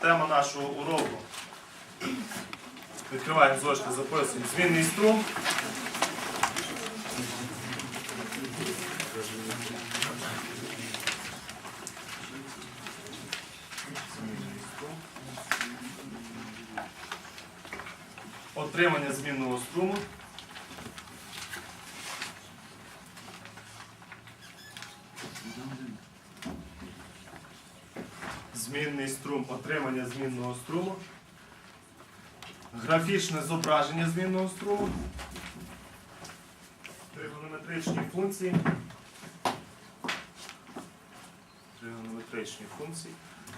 Тема нашого уроку. Відкриваємо зошити, записуємо. Змінний струм. Отримання змінного струму. Змінний струм, отримання змінного струму. Графічне зображення змінного струму. Тригонометричні функції. Тригонометричні функції.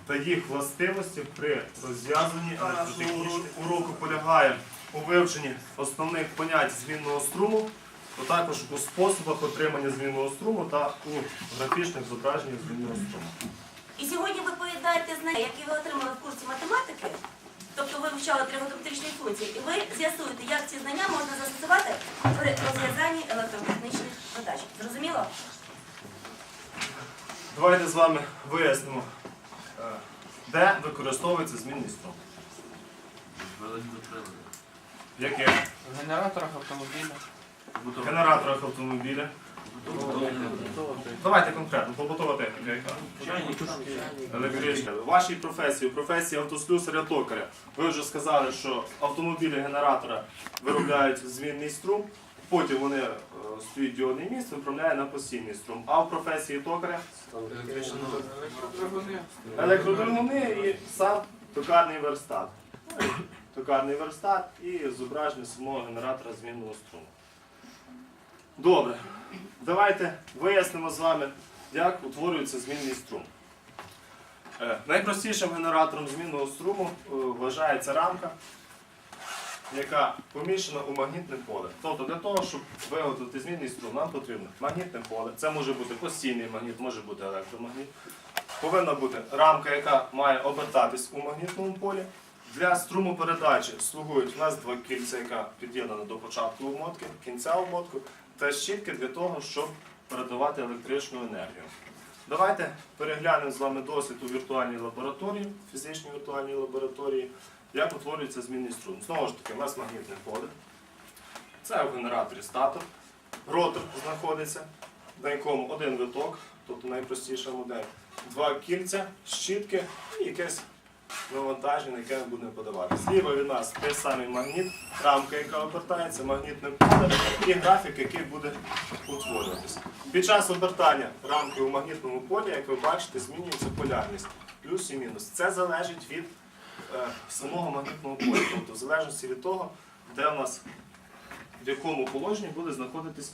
Та їх властивості при розв'язанні електротехнічних уроку полягає у вивченні основних понять змінного струму, а також у способах отримання змінного струму та у графічних зображеннях змінного струму. І сьогодні ви поєднаєте знання, які ви отримали в курсі математики, тобто ви вивчали тригонометричні функції, і ви з'ясуєте, як ці знання можна застосувати при розв'язанні електротехнічних задач. Зрозуміло? Давайте з вами вияснимо, е, де використовується змінний струм. В яких В генераторах автомобіля. В генераторах автомобіля. Давайте конкретно, побутова техніка. В вашій професії, професії автослюсаря токаря, ви вже сказали, що автомобілі генератора виробляють змінний струм, потім вони е, стоїть діодний міст, виправляє на постійний струм. А в професії токаря електродвигуни і сам токарний верстат. Токарний верстат і зображення самого генератора змінного струму. Добре, давайте вияснимо з вами, як утворюється змінний струм. Е, Найпростішим генератором змінного струму е, вважається рамка, яка поміщена у магнітне поле. Тобто для того, щоб виготовити змінний струм, нам потрібно магнітне поле. Це може бути постійний магніт, може бути електромагніт. Повинна бути рамка, яка має обертатись у магнітному полі. Для струмопередачі слугують у нас два кільця, яка під'єднана до початку обмотки, кінця обмотку, та щітки для того, щоб передавати електричну енергію. Давайте переглянемо з вами досвід у віртуальній лабораторії, фізичній віртуальній лабораторії, як утворюється змінний струм. Знову ж таки, у нас магнітне поле. Це в генераторі статор. Ротор знаходиться, на якому один виток, тобто найпростіша модель, два кільця, щітки і якесь навантаження, яке ми будемо подавати. Зліва від нас той самий магніт, рамка, яка обертається, магнітне поле і графік, який буде утворюватися. Під час обертання рамки у магнітному полі, як ви бачите, змінюється полярність плюс і мінус. Це залежить від е, самого магнітного поля, тобто в залежності від того, де у нас в якому положенні буде знаходитись.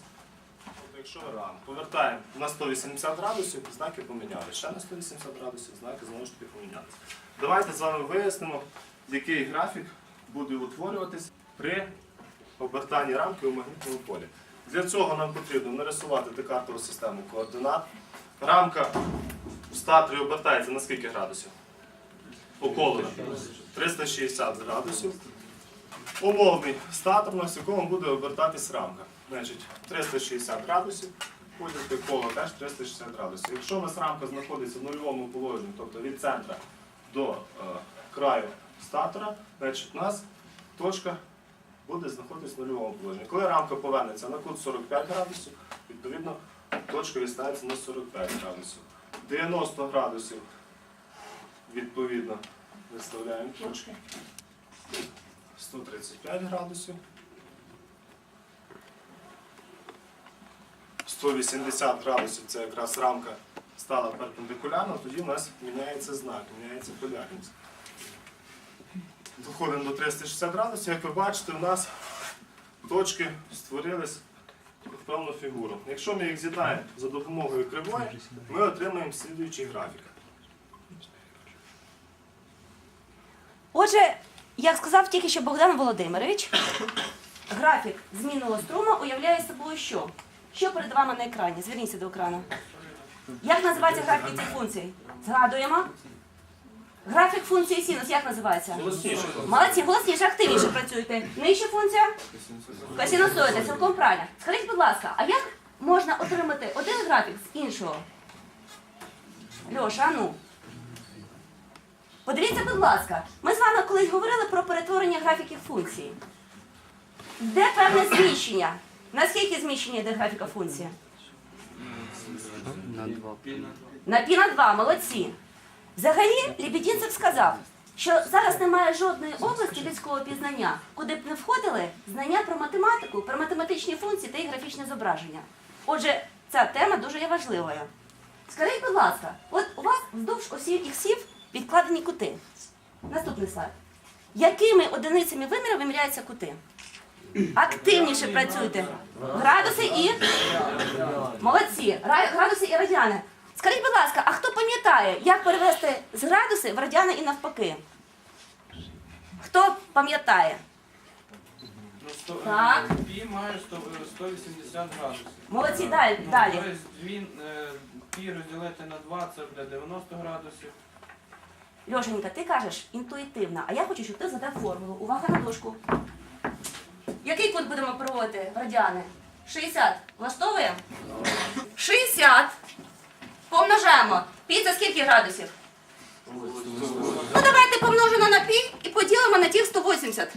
Якщо ми повертаємо на 180 градусів, знаки помінялися. Ще на 180 градусів знаки знову ж таки помінялися. Давайте з вами вияснимо, який графік буде утворюватись при обертанні рамки у магнітному полі. Для цього нам потрібно нарисувати декартову систему координат. Рамка в статорі обертається на скільки градусів? Около 360 градусів. Умовний статор, у нас якому буде обертатись рамка. Значить, 360 градусів, будь-яке коло теж 360 градусів. Якщо у нас рамка знаходиться в нульовому положенні, тобто від центра до е, краю статора, значить у нас точка буде знаходитися в нульовому положенні. Коли рамка повернеться на кут 45 градусів, відповідно точка відставиться на 45 градусів. 90 градусів відповідно виставляємо точки. 135 градусів. 180 градусів це якраз рамка стала перпендикулярно, тоді в нас міняється знак, міняється полярність. Доходимо до 360 градусів, як ви бачите, у нас точки створились певну фігуру. Якщо ми їх з'єднаємо за допомогою кривої, ми отримаємо слідуючий графік. Отже, як сказав тільки що Богдан Володимирович, графік змінного струму уявляє собою що? Що перед вами на екрані? Зверніться до екрану. Як називається графік цих функцій? Згадуємо. Графік функції синус як називається? Голосніше. Молодці, голосніше, активніше працюйте. Нижча функція? Косінусоїда, цілком правильно. Скажіть, будь ласка, а як можна отримати один графік з іншого? Льоша, а ну. Подивіться, будь ласка, ми з вами колись говорили про перетворення графіків функцій. Де певне зміщення? Наскільки зміщення йде графіка функції? На пі на 2, молодці. Взагалі, Лебедінцев сказав, що зараз немає жодної області людського пізнання, куди б не входили знання про математику, про математичні функції та їх графічне зображення. Отже, ця тема дуже є важливою. Скажіть, будь ласка, от у вас вздовж осів іксів відкладені кути. Наступний слайд. Якими одиницями виміру виміряються кути? Активніше працюйте. Градуси і молодці. Градуси і радіани. Скажіть, будь ласка, а хто пам'ятає, як перевести з градуси в радіани і навпаки? Хто пам'ятає? Ну, Так. Пі має 180 градусів. Молодці, далі. Ну, далі. Тобто е, пі розділити на 2, це буде 90 градусів. Льошенька, ти кажеш інтуїтивно, а я хочу, щоб ти задав формулу. Увага на дошку. Який кут будемо проводити радіани? 60. Влаштовує? 60. Помножаємо. Пі це скільки градусів? Ну давайте помножимо на пі і поділимо на тих 180.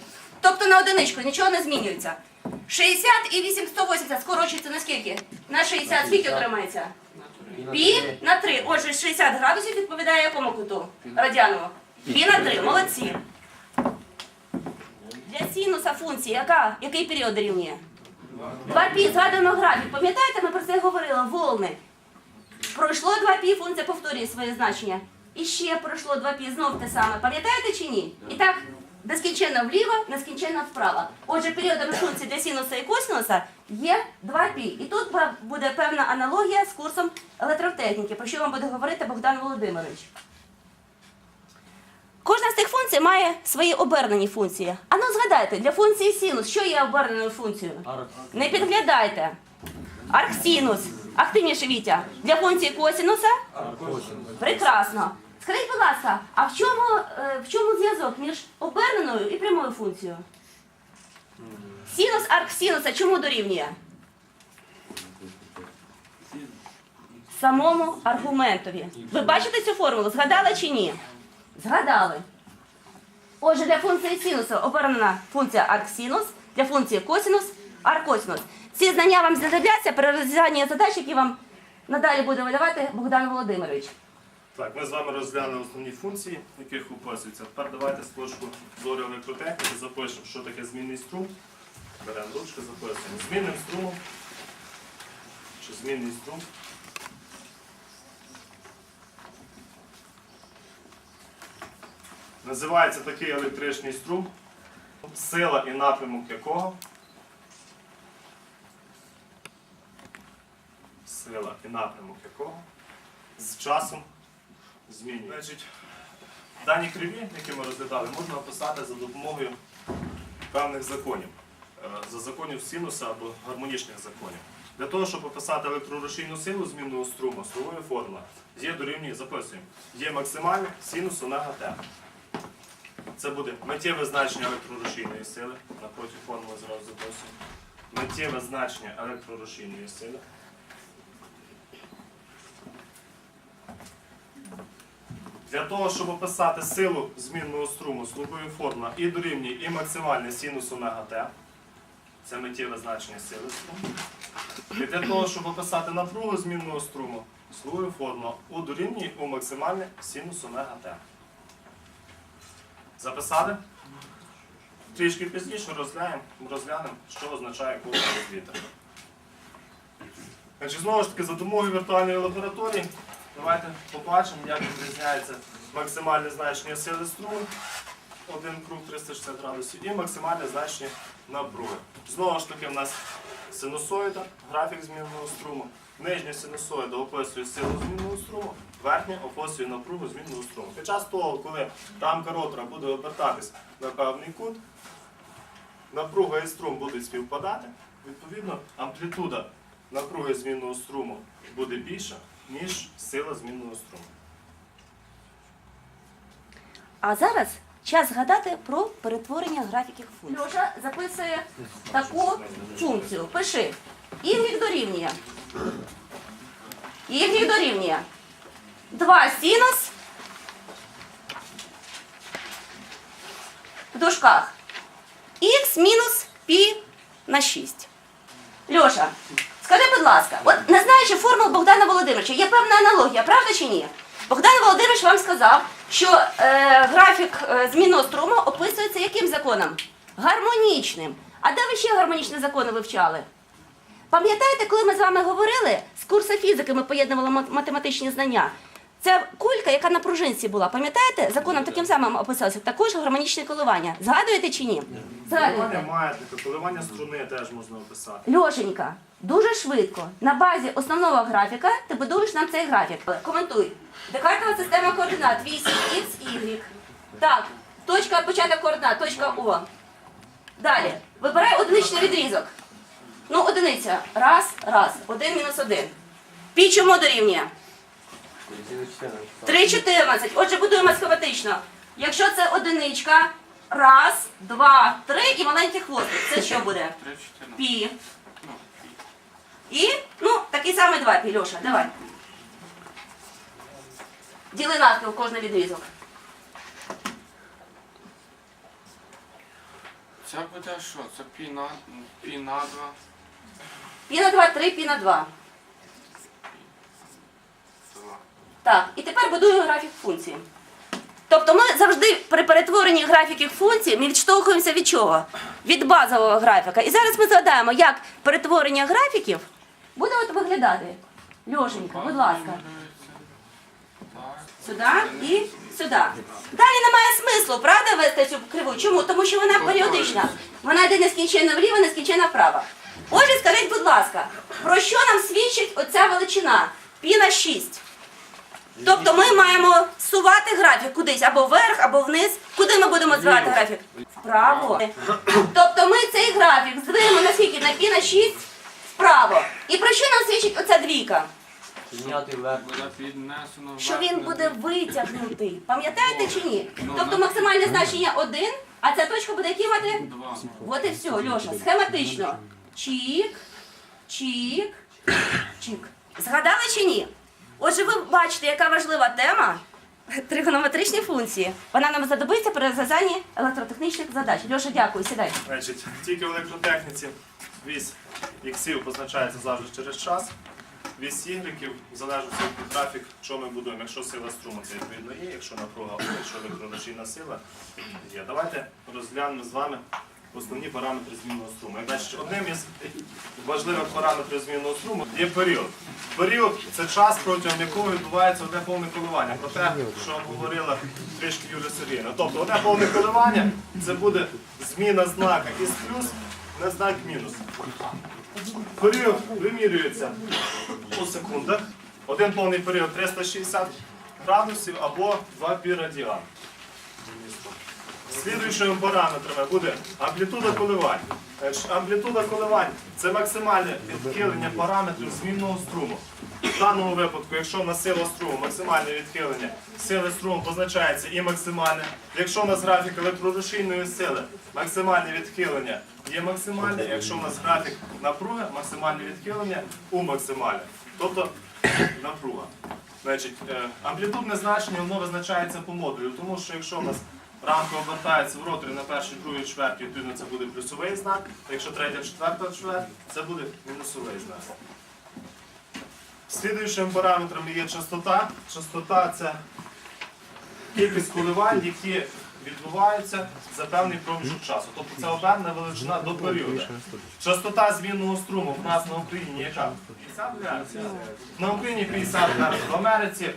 Тобто на одиничку, нічого не змінюється. 60 і 8 180 скорочується на скільки? На 60 скільки отримається? Пі на 3. Отже, 60 градусів відповідає якому куту? Радіанову. Пі на 3. Молодці. Для синуса функції яка, який період дорівнює? 2 пі згадано графік. Пам'ятаєте, ми про це говорили? Волни. Пройшло 2 пі, функція повторює своє значення. І ще пройшло 2 пі, знов те саме. Пам'ятаєте чи ні? І так, нескінченно вліво, нескінченно вправо. Отже, періодами функції для синуса і косинуса є 2 пі. І тут буде певна аналогія з курсом електротехніки, про що вам буде говорити Богдан Володимирович. Кожна з цих функцій має свої обернені функції. А ну згадайте, для функції синус, що є оберненою функцією? Не підглядайте. Арксинус. Активніше Вітя. Для функції косинуса? Прекрасно. Скажіть, будь ласка, а в чому, е, в чому зв'язок між оберненою і прямою функцією? Синус арксинуса чому дорівнює? Самому аргументові. Ви бачите цю формулу? Згадали чи ні? Згадали. Отже, для функції синусу обернена функція арксинус, для функції косинус аркосинус. Ці знання вам знадобляться при розв'язанні задач, які вам надалі буде видавати Богдан Володимирович. Так, ми з вами розглянули основні функції, яких описується. Тепер давайте з точку зору електротехніки запишемо, що таке змінний струм. Беремо ручку, записуємо. Змінним струмом. Чи змінний струм. Називається такий електричний струм, сила і напрямок якого. Сила і напрямок якого з часом змінює. Значить, дані криві, які ми розглядали, можна описати за допомогою певних законів, Е, за законів синуса або гармонічних законів. Для того, щоб описати електророшійну силу змінного струму, словою формула є дорівнює, записуємо, є максимальне синус омега Т. Це буде миттєве значення електророшійної сили. Напроти формули зразу записуємо. Миттєве значення електророшійної сили. Для того, щоб описати силу змінного струму слухою формула і дорівнює і максимальний синус омега Т. Це миттєве значення сили струму. І для того, щоб описати напругу змінного струму, слухою формула У дорівнює у максимальний синус омега Т. Записали? Трішки пізніше розглянемо, розглянемо, що означає кожен розвітер. Значить, знову ж таки, за допомогою віртуальної лабораторії давайте побачимо, як відрізняється максимальне значення сили струму, один круг 360 градусів, і максимальне значення напруги. Знову ж таки, в нас синусоїда, графік змінного струму. Нижня синусоїда описує силу змінного струму, верхня описує напругу змінного струму. Під час того, коли рамка ротора буде обертатись на певний кут, напруга і струм будуть співпадати, відповідно, амплітуда напруги змінного струму буде більша, ніж сила змінного струму. А зараз час згадати про перетворення графіків функцій. Льоша записує таку функцію. Пиши. Y дорівнює. Y дорівнює. 2 синус в дужках х мінус пі на 6. Льоша, скажи, будь ласка, от не знаючи формул Богдана Володимировича, є певна аналогія, правда чи ні? Богдан Володимирович вам сказав, що е, графік е, змінного струму описується яким законом? Гармонічним. А де ви ще гармонічні закони вивчали? Пам'ятаєте, коли ми з вами говорили з курсу фізики, ми поєднували мат- математичні знання. Ця кулька, яка на пружинці була, пам'ятаєте, законом таким самим описалося, також гармонічне коливання. Згадуєте чи ні? Коливання маятника, коливання струни теж можна описати. Льошенька, дуже швидко. На базі основного графіка ти будуєш нам цей графік. Коментуй. Декартова система координат 8 х, y. Так, точка початок координат, точка О. Далі. Вибирай одиничний відрізок. Ну, одиниця. Раз, раз. Один мінус один. Пі чому дорівнює? 3,14. Отже, будуємо схематично. Якщо це одиничка, раз, два, три і маленький хвостик. Це що буде? Пі. І, ну, такий самий два пі, Льоша, давай. Діли навпіл кожний відрізок. Це буде що? Це пі на, пі на 2. Пі на 2, 3, пі на 2. 2. Так, і тепер будую графік функції. Тобто ми завжди при перетворенні графіків функцій ми відштовхуємося від чого? Від базового графіка. І зараз ми згадаємо, як перетворення графіків буде от виглядати. Льошенька, будь ласка. Сюди і сюди. Далі немає смислу, правда, вести цю криву? Чому? Тому що вона періодична. Вона йде нескінченно вліво, нескінченно вправо. Отже, скажіть, будь ласка, про що нам свідчить оця величина? Пі на 6. Тобто ми маємо сувати графік кудись або вверх, або вниз. Куди ми будемо звивати графік? Вправо. Тобто ми цей графік здвинемо наскільки на пі на 6 вправо. І про що нам свідчить оця двійка? Що він буде витягнутий. Пам'ятаєте чи ні? Ну, Тобто ну. максимальне значення 1, а ця точка буде які мати? Два. От і все, Льоша, схематично. Чік, чік, чік. Згадали чи ні? Отже, ви бачите, яка важлива тема тригонометричні функції. Вона нам знадобиться при розв'язанні електротехнічних задач. Льоша, дякую, сідай. Значить, тільки в електротехніці вісь іксів позначається завжди через час. Вісь ігреків залежить від графік, що ми будуємо. Якщо сила струму, це відповідно є, якщо напруга, О, якщо електронашійна сила є. Давайте розглянемо з вами основні параметри змінного струму. Одним із важливих параметрів змінного струму є період. Період це час, протягом якого відбувається одне повне коливання. Про те, що говорила трішки Юлія Сергіївна. Тобто одне повне коливання це буде зміна знака із плюс на знак мінус. Період вимірюється у секундах. Один повний період 360 градусів або 2 пі радіан. Слідуючими параметрами буде амплітуда коливань. Амплітуда коливань це максимальне відхилення параметрів змінного струму. В даному випадку, якщо в нас сила струму, максимальне відхилення сили струму позначається і максимальне. Якщо у нас графік електрорушійної сили, максимальне відхилення є максимальне. Якщо у нас графік напруги, максимальне відхилення у максимальне. Тобто напруга. Значить, е, амплітудне значення воно визначається по модулю, тому що якщо у нас рамка обертається в роторі на першій, другій чверті, відповідно це буде плюсовий знак, а якщо третя, четверта чверть, це буде мінусовий знак. Слідуючим параметром є частота. Частота це кількість коливань, які відбуваються за певний проміжок часу. Тобто це обернена величина до періоду. Частота змінного струму в нас на Україні яка? 50 Гц. На Україні 50 Гц, в Америці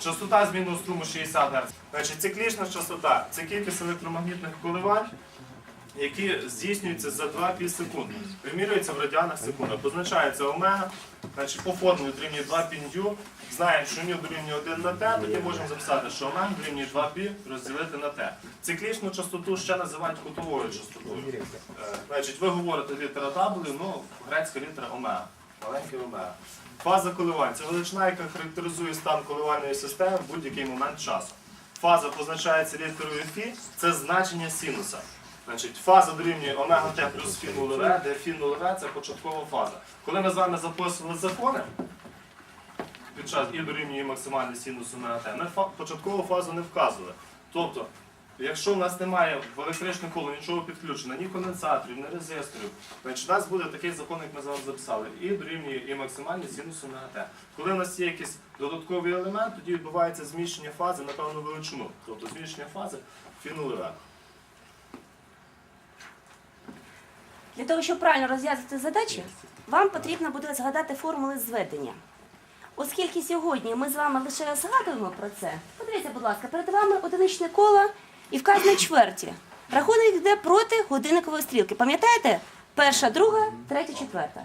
частота змінного струму 60 Гц. Значить, циклічна частота це кількість електромагнітних коливань, які здійснюються за 2 півсекунди. Вимірюється в радіанах секунди. Позначається омега, значить по формулі дорівнює 2 пі ню. Знаємо, що ню дорівнює 1 на t, тоді можемо записати, що омега дорівнює 2 пі розділити на t. Циклічну частоту ще називають кутовою частотою. Е, Значить, ви говорите літера W, ну грецька літера омега. Маленький омега. Фаза коливань це величина, яка характеризує стан коливальної системи в будь-який момент часу. Фаза позначається літерою Фі, це значення синуса. Значить, фаза дорівнює омега Т плюс фі нулеве, де фі нулеве це початкова фаза. Коли ми з вами записували закони під час і дорівнює максимальний синус омега Т, ми початкову фазу не вказували. Тобто Якщо в нас немає в електричне коло нічого підключено, ні конденсаторів, ні резисторів, значить у нас буде такий закон, як ми зараз записали, і дорівнює і максимальні синуси на АТ. Коли в нас є якийсь додатковий елемент, тоді відбувається зміщення фази на певну величину, тобто зміщення фази фінуливе. Для того, щоб правильно розв'язати задачі, вам потрібно буде згадати формули зведення. Оскільки сьогодні ми з вами лише згадуємо про це, подивіться, будь ласка, перед вами одиничне коло і вказано чверті. Рахунок йде проти годинникової стрілки. Пам'ятаєте? Перша, друга, третя, четверта.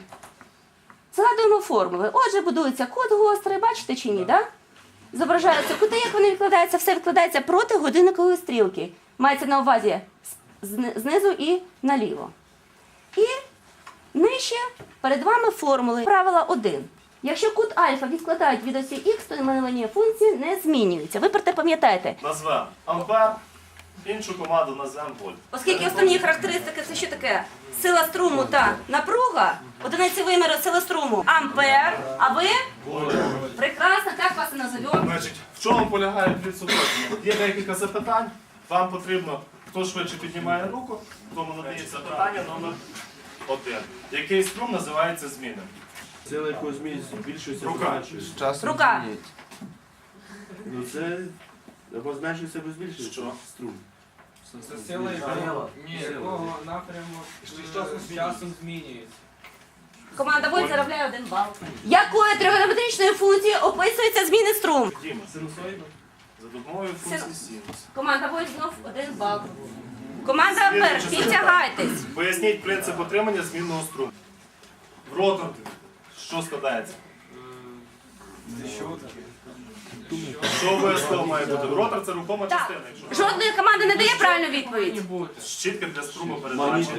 Згадуємо формули. Отже, будується кут гострий, бачите чи ні, да? Зображаються кути, як вони відкладаються, все відкладається проти годинникової стрілки. Мається на увазі знизу і наліво. І нижче перед вами формули. Правила 1. Якщо кут альфа відкладають від осі х, то іменування функції не змінюється. Ви про те пам'ятаєте. Назвемо ампер, іншу команду назвемо вольт. Оскільки основні характеристики це що таке? Сила струму та напруга, одиниці виміру сили струму ампер, а ви прекрасно, так вас і назовемо. Значить, в чому полягає підсудження? Є декілька запитань. Вам потрібно, хто швидше піднімає руку, тому надається питання номер один. Який струм називається змінним? Сила якогось змін збільшується, Рука. зменшується. Рука. Ну це або зменшується, або збільшується. Що? Струм. Це сила якого, ні, якого напряму з часом змінюється. Команда Вольт заробляє один бал. Якою тригонометричною функцією описується зміни струм? Діма, Синусоїдно? за допомогою функції синус. Команда Вольт знов один бал. Команда Ампер, підтягайтесь. Поясніть принцип отримання змінного струму. В ротор що складається? Що обов'язково має бути? Ротор це рухома Так. частина. Якщо Жодної команди не дає правильну відповідь. щітка для струму передачі.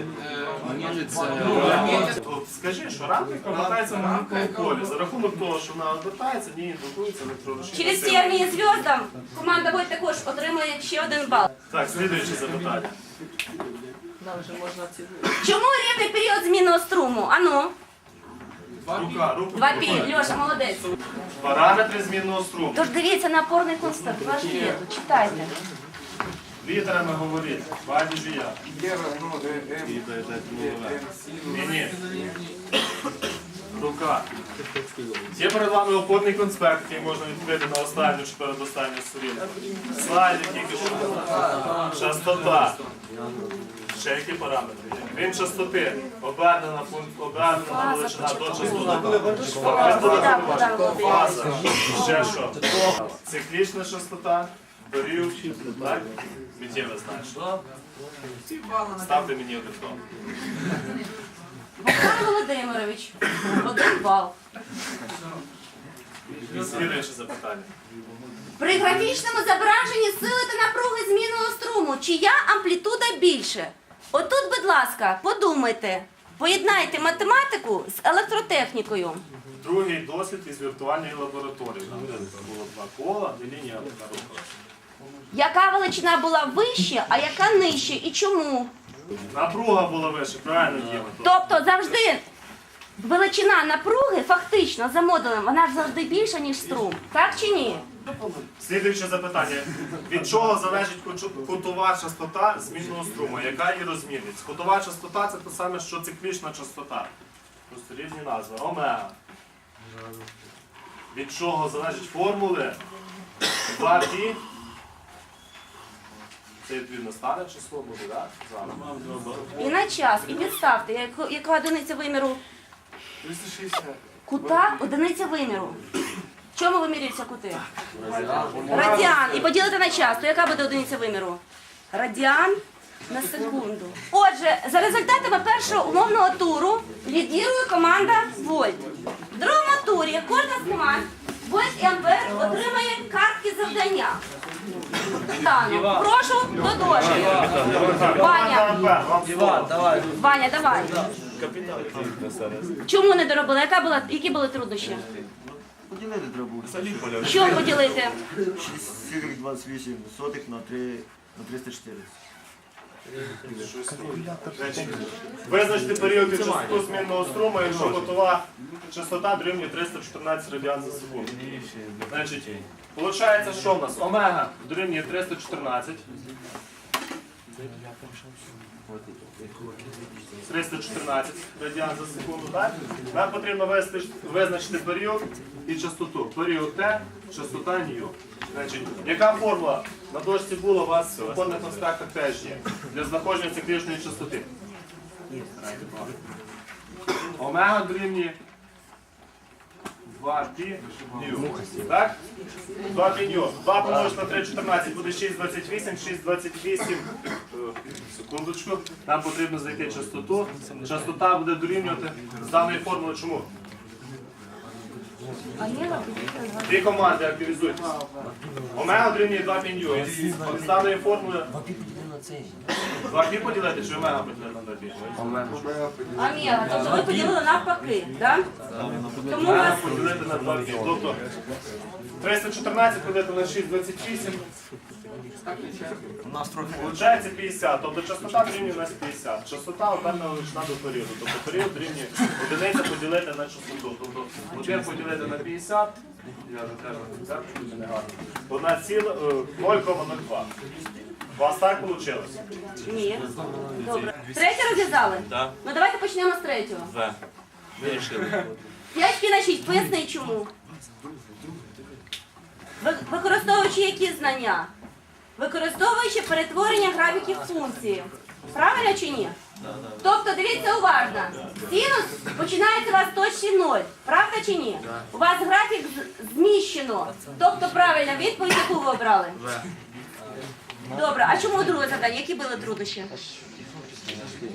От Скажи, що рамка повертається на магнітному полі. За рахунок того, що вона обертається, в ній індукується електрорушення. Через терміни зв'яздам команда Вольт також отримує ще один бал. Так, слідуюче запитання. Чому рівний період змінного струму? Ану, Рука, руку. два пі. Льоша, молодець. Параметри змінного струму. Тож дивіться на опорний конспект, ваш є тут, читайте. Літерами говоріть. Бачиш і я. І так, так, ну, Ні, ні. Рука. Є перед вами опорний конспект, який можна відкрити на останню чи передостанню сторінку. Слайди тільки що. Частота. Ще які параметри? є? Він частоти. Обернена функція, обернена величина до частоти. Фаза. Ще що? Циклічна частота. Дорів. Так? Миттєве знаєш. Ставте мені один том. Богдан Володимирович, один бал. Слідуюче запитання. При графічному зображенні сили та напруги змінного струму, чия амплітуда більше? Отут, будь ласка, подумайте, поєднайте математику з електротехнікою. Другий дослід із віртуальної лабораторії. Там було два кола, де лінія рухалася. Яка величина була вище, а яка нижче і чому? Напруга була вище, правильно Діма? Тобто завжди величина напруги фактично за модулем, вона ж завжди більша, ніж струм. Так чи ні? Слідуюче запитання. Від чого залежить кутова частота змінного струму? Яка її розмірність? Кутова частота це те саме, що циклічна частота. Просто різні назви. Омега. Від чого залежать формули? 2 пі. Це відповідно стане число буде, так? І на час, і підставте, яка одиниця виміру 360. кута одиниця виміру. В чому вимірюються кути? Радіан. І поділити на час, то яка буде одиниця виміру? Радіан на секунду. Отже, за результатами першого умовного туру лідірує команда Вольт. В другому турі кожна з команд Вольт і Ампер отримає картки завдання. Тану, прошу до дошки. Ваня, давай. Ваня, давай. Чому не доробили? Яка була, які були труднощі? Поділити треба буде. Що поділити? 6,28 сотих на 3 на 340. Значить, Визначте період і частоту змінного струму, якщо готова частота дорівнює 314 радіан за секунду. Значить, виходить, що в нас? Омега дорівнює 314. 314 радіан за секунду, так? Нам потрібно вести- визначити період і частоту. Період Т, частота ню. Значить, яка формула на дошці була у вас в опорних констактах теж є для знаходження циклічної частоти? Омега дорівнює 2 пі ню. Так? 2 пі ню. 2 помножити на 3,14 буде 6,28. 6,28. е, Секундочку. Нам потрібно знайти частоту. Частота буде дорівнювати з даної формули чому? Два. Дві команди активізують. Омега дорівнює 2 пі ню. З даної формули 2 пі поділити чи омега поділити на 2 пі? Омега, тобто ви поділили навпаки, так? Тому у вас поділити на 2 пі. Тобто 314 поділити на 6,28. У нас трохи Получається 50, тобто частота дорівнює у нас 50. Частота обернена величина до періоду. Тобто період дорівнює одиниця поділити на частоту. Тобто 1 поділити на 50, я вже теж не гарно. Одна ціла, е, 0,02. У вас так вийшло? ні. Добре. Третє розв'язали? Так. Ну давайте почнемо з третього. Два. Вирішили. 5 пі на 6, поясни чому. Ви- Використовуючи які знання? Використовуючи перетворення графіків функції. Правильно чи ні? Тобто, дивіться уважно. Синус починається у вас в точці 0. Правда чи ні? У вас графік з- зміщено. Тобто правильна відповідь, яку ви обрали? Добре, а чому друге завдання? Які були труднощі?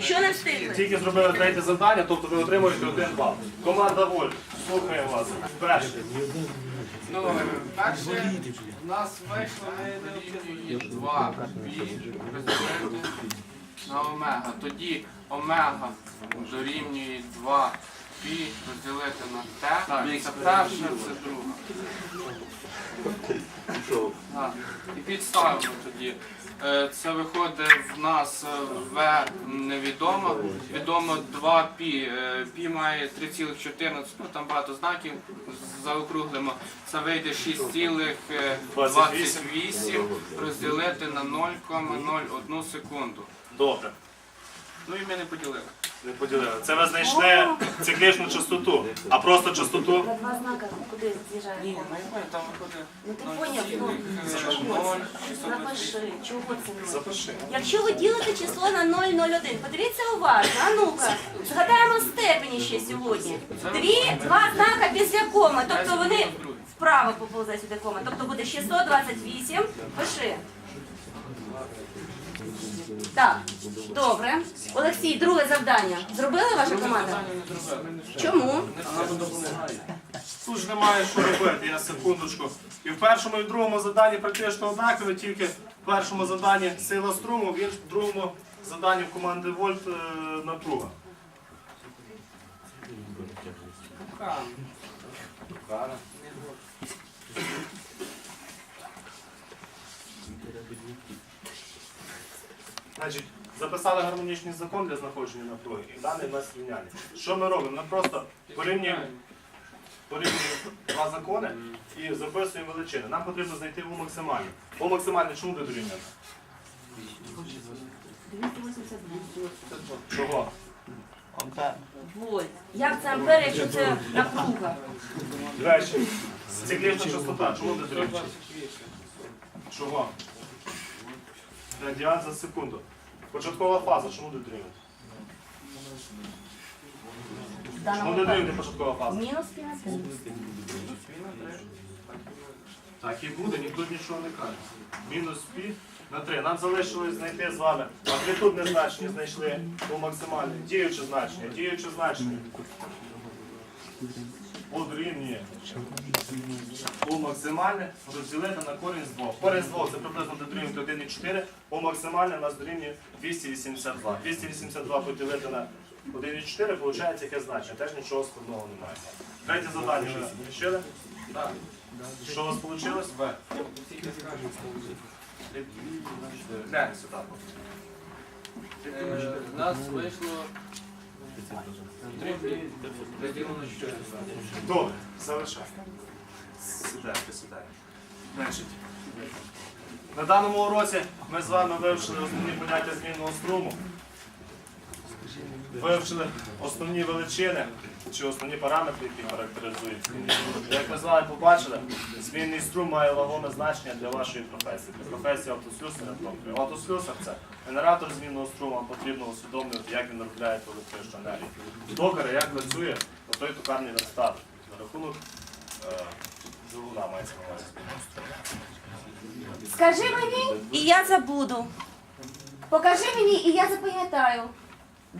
Що не встигли? Тільки зробили третє завдання, тобто ви отримуєте один бал. Команда Воль, слухаємо вас. Перше. Ну, перше, у нас вийшло дорівнює 2 пі розділити на омега. Тоді омега дорівнює 2 пі розділити на Т. Це перше, це друге. Так. І підставимо тоді. Е, Це виходить в нас е, В невідомо. Відомо 2 пі. Е, Пі має 3,14, ну там багато знаків. Заокруглимо. Це вийде 6,28 розділити на 0,01 секунду. Добре. Ну і ми не поділили. Не поділили. Це ви знайшли циклічну частоту, а просто частоту. На два знака куди з'їжджає? Ні, ну я там виходить Ну ти поняв, ну чого це? Запиши, чого це? ну? Запиши. Якщо ви ділите число на 0,01, подивіться уважно, а ну-ка, згадаємо степені ще сьогодні. Дві, два знака після коми, тобто вони вправо поповзе сюди кома, тобто буде 628, пиши. Так, добре. Олексій, друге завдання. Зробили ваша команда? Чому? Тут ж немає що робити, я секундочку. І в першому і в другому заданні практично однакові, тільки в першому заданні сила струму, в іншому- в другому заданні в команди Вольт е, напруга. Значить, записали гармонічний закон для знаходження напруги і даний нас рівняння. Що ми робимо? Ми просто порівнюємо порівнюємо два закони і записуємо величини. Нам потрібно знайти У максимальне. У максимальне чому буде дорівняно? 282. Чого? Вольт. Як це ампер, якщо це напруга? Речі. Циклічна частота. Чому буде дорівняно? Чого? Радіан за секунду. Початкова фаза. Чому буде дорівняно? Чому буде початкова фаза? Мінус пінати. Так і буде, ніхто нічого не каже. Мінус пі на 3. Нам залишилось знайти з вами амплітудне значення знайшли у максимальне. Діюче значення. Діюче значення. Дорівнює у максимальне розділити на корінь з 2. Корінь з 2 це приблизно дорівнює 1,4. У максимальне у нас дорівнює 282. 282 поділити на 1,4, виходить яке значення. Теж нічого складного немає. Третє завдання ви вирішили? Так. Що у вас вийшло? В. Глянь сюди. Е, У нас вийшло Добре, залишай. Сідайте, сідайте. Значить, на даному уроці ми з вами вивчили основні поняття змінного струму. Вивчили основні величини чи основні параметри, які характеризують змінний струм. Як ми з вами побачили, змінний струм має вагоме значення для вашої професії. Для професії автослюсаря. тобто Автослюсар це генератор змінного струму, вам потрібно усвідомлювати, як він виробляє ту електричну енергію. Токар, як працює той токарний верстат на рахунок е, мається на увазі змінного струму. Скажи мені, і я забуду. Покажи мені, і я запам'ятаю.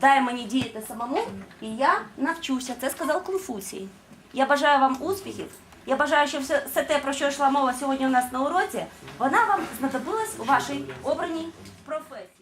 Дай мені діяти самому, і я навчуся. Це сказав Конфуцій. Я бажаю вам успіхів. Я бажаю, щоб все, все те, про що йшла мова сьогодні у нас на уроці, вона вам знадобилась у вашій обраній професії.